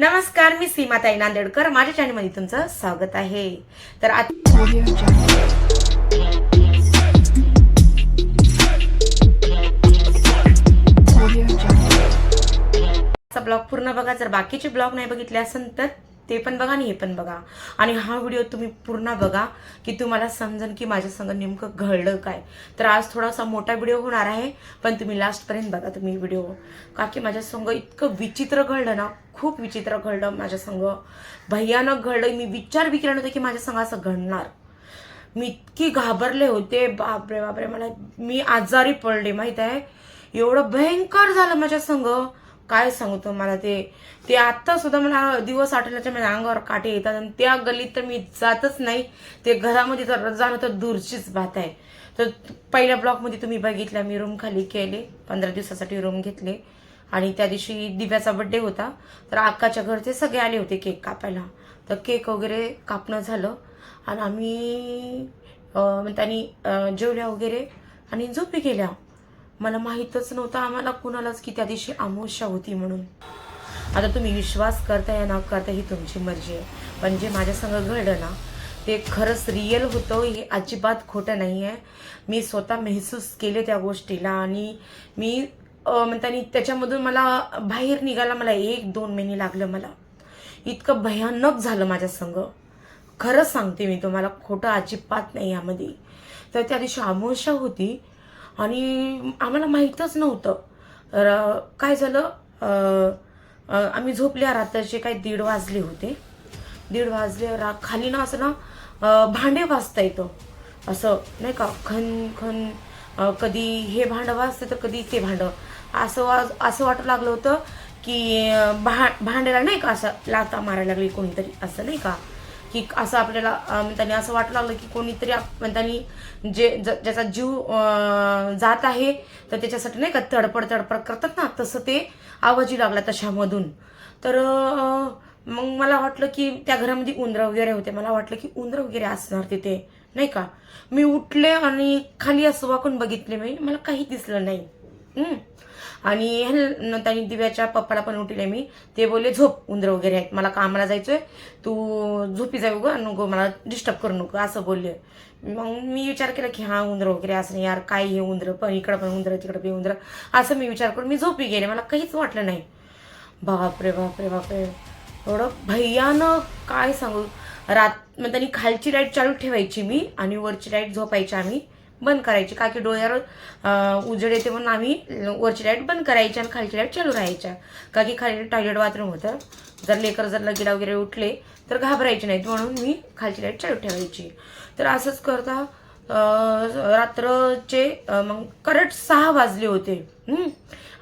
नमस्कार मी सीमाताई नांदेडकर. माझ्या चॅनलमध्ये तुमचं स्वागत आहे. तर ब्लॉग पूर्ण बघा. जर बाकीचे ब्लॉग नाही बघितले असेल तर ते पण बघा आणि हे पण बघा. आणि हा व्हिडिओ तुम्ही पूर्ण बघा की तुम्हाला समजेल की माझ्या संग नेमकं घडलं काय. तर आज थोडासा मोठा व्हिडिओ होणार आहे पण तुम्ही लास्टपर्यंत बघा तुम्ही व्हिडिओ. का की माझ्या संग इतकं विचित्र घडलं ना खूप विचित्र घडलं माझ्या संग. भयानक घडलं मी विचार बी केला की माझ्या संग असं घडणार. मी इतकी घाबरले होते. बापरे बापरे मला मी आजारी पडले माहीत आहे? एवढं भयंकर झालं माझ्या संग. काय सांगू तुम्हाला ते? ते आत्ता सुद्धा मला दिवस आठवल्याच्या माझ्या अंगावर काटे येतात आणि त्या गल्लीत तर मी जातच नाही. ते घरामध्ये तर जाणं तर दूरचीच बात आहे. तर पहिल्या ब्लॉकमध्ये तुम्ही बघितलं मी रूम खाली केले पंधरा दिवसासाठी रूम घेतले. आणि त्या दिवशी दिव्याचा बड्डे होता. तर अक्काच्या घरचे सगळे आले होते केक कापायला. तर केक वगैरे कापणं झालं. आणि आम्ही त्यांनी जेवल्या वगैरे आणि झोपी गेल्या. मला माहीतच नव्हतं आम्हाला कुणालाच की त्या दिवशी अमावस्या होती म्हणून. आता तुम्ही विश्वास करता या ना करता ही तुमची मर्जी आहे. पण जे माझ्यासंग घडलं ना ते खरंच रिअल होतं हे अजिबात खोटं नाही आहे. मी स्वतः महसूस केले त्या गोष्टीला आणि मी अं, म्हणतानी त्याच्यामधून मला बाहेर निघायला मला एक दोन महिने लागलं मला. इतकं भयानक झालं माझ्या संग. खरंच सांगते मी तुम्हाला खोटं अजिबात नाही यामध्ये. तर त्या दिवशी अमावस्या होती आणि आम्हाला माहीतच नव्हतं. तर काय झालं? आम्ही झोपल्या रात्रीचे काही दीड वाजले होते. दीड वाजले रा खाली ना असं ना भांडे वाजता येतं. असं नाही का खन खन कधी हे भांडं वाजतं तर कधी ते भांडं. असं वाज असं वाटू लागलं होतं की भा भांड्याला नाही का असं लाता मारायला लागली कोणीतरी असं नाही का? की असं आपल्याला म्हणजे त्यांनी असं वाटू लागलं की कोणीतरी आप- म्हणतानी जे ज- ज्याचा जीव जात आहे तर त्याच्यासाठी नाही का तडपड तडपड करतात ना तसं ते आवाजी लागला तशामधून. तर मग मला वाटलं की त्या घरामध्ये उंदरं वगैरे होते. मला वाटलं की उंदरं वगैरे असणार तिथे नाही का? मी उठले आणि खाली असं वाकून बघितले मी मला काही दिसलं नाही. आणि ह्याला- त्यांनी दिव्याच्या पप्पाला पण उठले मी. ते बोलले झोप उंदरं वगैरे आहेत. मला कामाला जायचंय. तू झोपी जाऊ गं. नको मला डिस्टर्ब करू नको. असं बोलले. मग मी विचार केला की हा उंदरं वगैरे असं नाही यार. काय हे उंदरं? पण इकडं पण उंदरं तिकडं पण उंदरं. असं मी विचार करून मी झोपी गेले. मला काहीच वाटलं नाही. बापरे बापरे बापरे. एवढं भयानक. काय सांगू? रात मग त्यांनी खालची लाइट चालू ठेवायची मी आणि वरची लाइट झोपायची आम्ही. बंद करायची. का की डोळ्यावर उजेड येते म्हणून आम्ही वरची लाइट बंद करायची आणि खालची लाइट चालू राहायच्या. का की खाली टॉयलेट बाथरूम होतं. जर लेकर जर लगेला वगैरे उठले तर घाबरायचे नाहीत म्हणून मी खालची लाइट चालू ठेवायची. तर असंच करता रात्रचे मग करट सहा वाजले होते.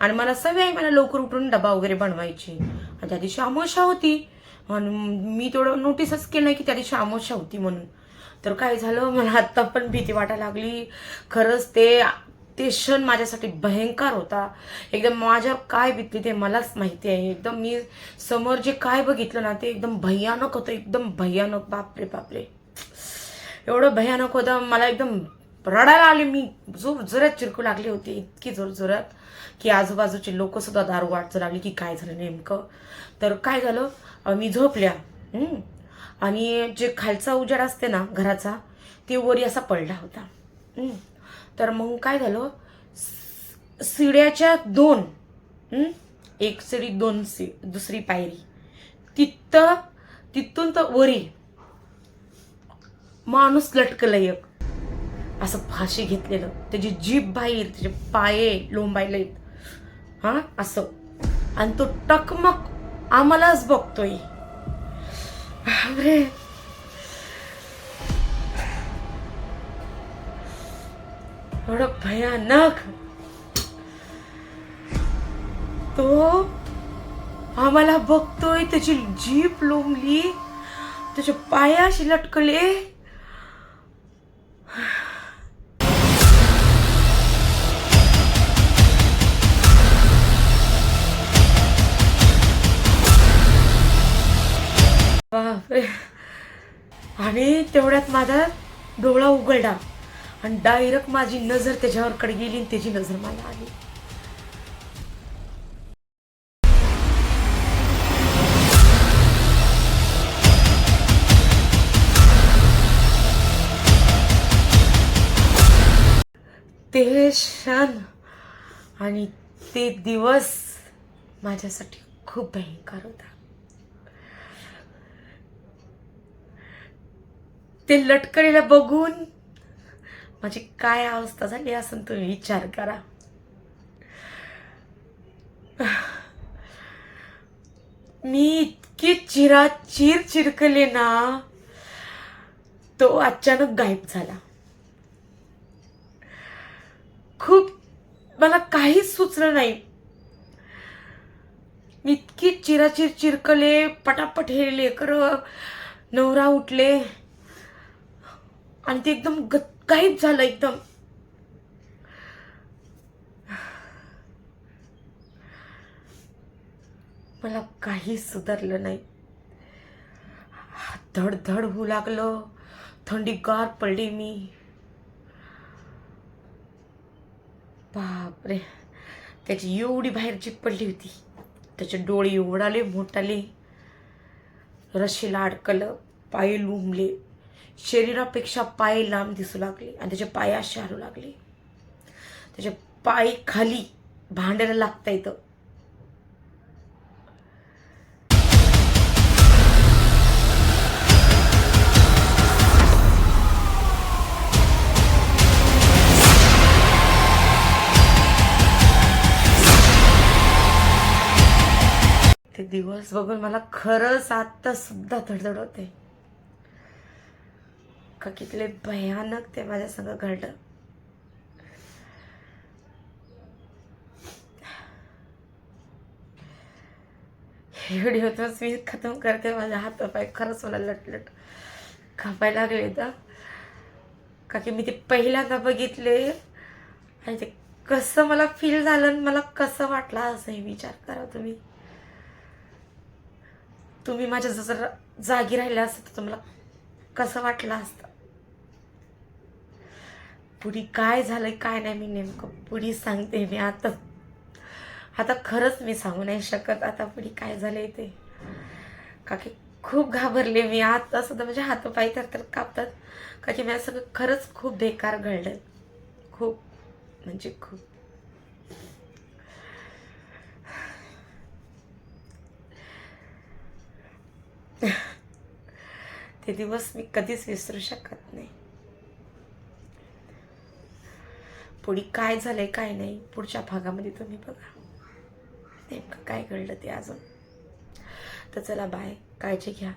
आणि मला सवय आहे मला लवकर उठून डबा वगैरे बनवायची. आणि त्या दिवशी अमोशा होती. आणि मी तेवढं नोटीसच केलं की त्या दिवशी अमोशा होती म्हणून. तर काय झालं? मला आत्ता पण भीती वाटायला लागली. खरंच ते ते क्षण माझ्यासाठी भयंकर होता. एकदम माझ्या काय बितली ते मलाच माहिती आहे. एकदम मी समोर जे काय बघितलं ना ते एकदम भयानक होतं. एकदम भयानक. बापरे बापरे. एवढं भयानक होतं. मला एकदम रडायला आले मी. जोर जोरात चिरकू लागली होती. इतकी जोर जोरात की आजूबाजूचे लोक सुद्धा दारू वाटचं लागली की काय झालं नेमकं. तर काय झालं? मी झोपल्या. आणि जे खालचा उजेड असते ना घराचा ते वरी असा पडला होता. तर मग काय झालं? सिड्याच्या शिड्याच्या दोन एक शिडी दोन सी दुसरी पायरी. तिथं तिथून तर वरी. माणूस लटकलं एक. असं फाशी घेतलेलं. त्याची जीभ बाहेर त्याचे पाये लोंबायले हा असं. आणि तो टकमक आम्हालाच बघतोय. बापरे. एवढं भयानक. तो आम्हाला बघतोय त्याची जीप लोंबली त्याच्या पायाशी लटकले. बापरे. आणि तेवढ्यात माझा डोळा उघडला. आणि डायरेक्ट माझी नजर त्याच्यावरकडे गेली आणि त्याची नजर मला आली. ते क्षण आणि ते दिवस माझ्यासाठी खूप भयंकर होता. ते लटकरीला बघून माझी काय अवस्था झाली असं तुम्ही विचार करा. मी इतकी चिरा चिर चिरकले ना तो अचानक गायब झाला. खूप मला काहीच सुचलं नाही. मी इतकी चिराचिर चिरकले पटापट हे लेकर नवरा उठले. आणि ते एकदम गायब झालं एकदम. मला काहीच सुधारलं नाही. धडधड होऊ लागलं. थंडी गार पडली मी. बापरे. त्याची एवढी बाहेरची पडली होती. त्याचे डोळे एवढाले मोठाले. रशीला अडकलं पाय लुंबले. शरीरापेक्षा पाय लांब दिसू लागले आणि त्याचे पाय असे हलू लागले. त्याचे पाय खाली भांड्याला लागता येतं. ते दिवस बघून मला खरंच आत्ता सुद्धा धडधड होते. का कितले भयानक ते माझ्या संग घडलं. व्हिडिओ तर मी खतम करते माझ्या हातापाय खरंच मला लटलट कापायला लागले तर का की मी ते पहिल्यांदा बघितले आणि ते कसं मला फील झालं आणि मला कसं वाटलं असंही विचार करा तुम्ही. तुम्ही माझ्या जर जागी राहिल्या असतं तर तुम्हाला कसं वाटलं असतं? पुढे काय झालं काय नाही मी नेमकं पुढे सांगते मी आता. आता खरंच मी सांगू नाही शकत आता पुढे काय झालंय ते. का की खूप घाबरले मी. आता सुद्धा म्हणजे हातपाय तर तर कापतात. का की माझं सगळं खरंच खूप बेकार घडलं खूप म्हणजे खूप. ते दिवस मी कधीच विसरू शकत नाही. पुढे काय झालंय काय नाही पुढच्या भागामध्ये तुम्ही बघा. नेमकं काय घडलं ते अजून. तर चला बाय काळजी घ्या.